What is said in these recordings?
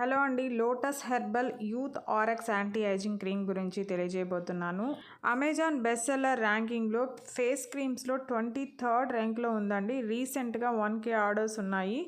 Hello అండి Lotus Herbal youth RX anti ageing cream గురించి తెలియజేయబోతున్నాను. అమెజాన్ బెస్ట్ సెల్లర్ ర్యాంకింగ్లో ఫేస్ క్రీమ్స్లో ట్వంటీ థర్డ్ ర్యాంక్లో ఉందండి. రీసెంట్గా వన్ కే ఆర్డర్స్ ఉన్నాయి.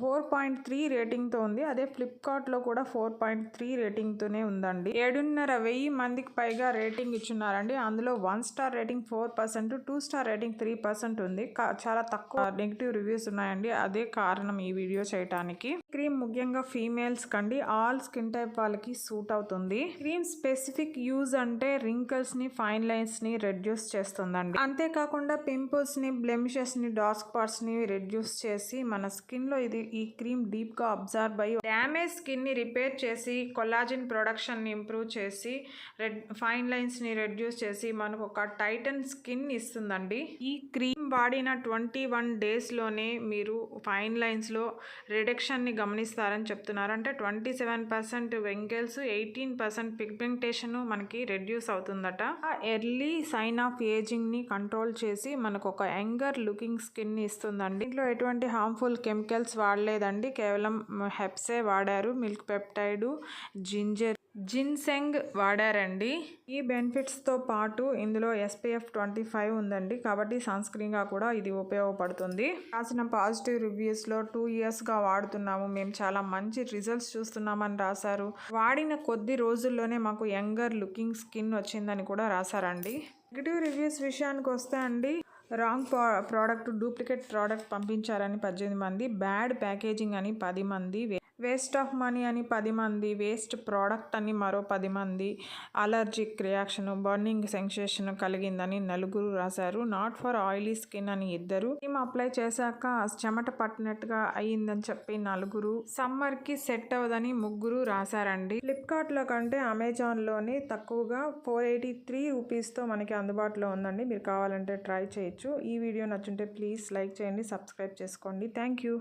ఫోర్ పాయింట్ త్రీ రేటింగ్తో ఉంది. అదే ఫ్లిప్కార్ట్లో కూడా ఫోర్ పాయింట్ త్రీ రేటింగ్తోనే ఉందండి. ఏడున్నర వెయ్యి మందికి పైగా రేటింగ్ ఇచ్చున్నారండి. అందులో one star rating four percent two star rating three percent ఉంది. చాలా తక్కువ నెగిటివ్ రివ్యూస్ ఉన్నాయండి. అదే కారణం ఈ వీడియో చేయడానికి క్రీమ్ ముఖ్యంగా ఫీమేల్స్ కండి. ఆల్ స్కిన్ టైప్ వాళ్ళకి సూట్ అవుతుంది. క్రీమ్ స్పెసిఫిక్ యూజ్ అంటే రింకిల్స్ని ఫైన్ లైన్స్ని రెడ్యూస్ చేస్తుందండి. అంతేకాకుండా పింపుల్స్ని బ్లెమిషెస్ని డార్క్ స్పాట్స్ని రెడ్యూస్ చేసి మన స్కిన్లో ఇది ఈ క్రీమ్ డీప్గా అబ్జర్వ్ అయ్యి డ్యామేజ్ స్కిన్ని రిపేర్ చేసి కొలాజిన్ ప్రొడక్షన్ని ఇంప్రూవ్ చేసి రెడ్ ఫైన్ లైన్స్ని రెడ్యూస్ చేసి మనకు ఒక టైటన్ స్కిన్ ఇస్తుందండి. ఈ క్రీమ్ వాడిన ట్వంటీ వన్ డేస్లోనే మీరు ఫైన్ లైన్స్లో రిడక్షన్ని గమనిస్తారని చెప్తున్నారు. అంటే twenty seven percent wrinkles eighteen percent pigmentation మనకి రెడ్యూస్ అవుతుందట. ఎర్లీ సైన్ ఆఫ్ ఏజింగ్ని కంట్రోల్ చేసి మనకు ఒక యంగర్ లుకింగ్ స్కిన్ని ఇస్తుందండి. దీంట్లో ఎటువంటి హార్మ్ఫుల్ కెమికల్స్ వాడలేదండి. కేవలం హెప్సే వాడారు. మిల్క్ పెప్టైడు జింజర్ జిన్సెంగ్ వాడారండి. ఈ బెనిఫిట్స్తో పాటు ఇందులో ఎస్పీఎఫ్ ట్వంటీ ఫైవ్ ఉందండి. కాబట్టి సన్ స్క్రీన్గా కూడా ఇది ఉపయోగపడుతుంది. రాసిన పాజిటివ్ రివ్యూస్లో టూ ఇయర్స్గా వాడుతున్నాము. మేము చాలా మంచి రిజల్ట్స్ చూస్తున్నామని రాశారు. వాడిన కొద్ది రోజుల్లోనే మాకు యంగర్ లుకింగ్ స్కిన్ వచ్చిందని కూడా రాశారండి. నెగిటివ్ రివ్యూస్ విషయానికి వస్తే అండి రాంగ్ ప్రోడక్ట్ డూప్లికేట్ ప్రోడక్ట్ పంపించారని పద్దెనిమిది మంది. బ్యాడ్ ప్యాకేజింగ్ అని పది మంది. వేస్ట్ ఆఫ్ మనీ అని పది మంది. వేస్ట్ ప్రోడక్ట్ అని మరో పది మంది. అలర్జిక్ రియాక్షన్ బర్నింగ్ సెన్సేషన్ కలిగిందని నలుగురు రాశారు. నాట్ ఫర్ ఆయిలీ స్కిన్ అని ఇద్దరు. క్రీమ్ అప్లై చేశాక చెమట పట్టినట్టుగా అయ్యిందని చెప్పి నలుగురు. సమ్మర్కి సెట్ అవ్వదని ముగ్గురు రాశారండి. ఫ్లిప్కార్ట్లో కంటే అమెజాన్లోనే తక్కువగా ఫోర్ ఎయిటీ త్రీ రూపీస్తో మనకి అందుబాటులో ఉందండి. మీరు కావాలంటే ట్రై చేయొచ్చు. ఈ వీడియో నచ్చుంటే ప్లీజ్ లైక్ చేయండి సబ్స్క్రైబ్ చేసుకోండి. Thank you.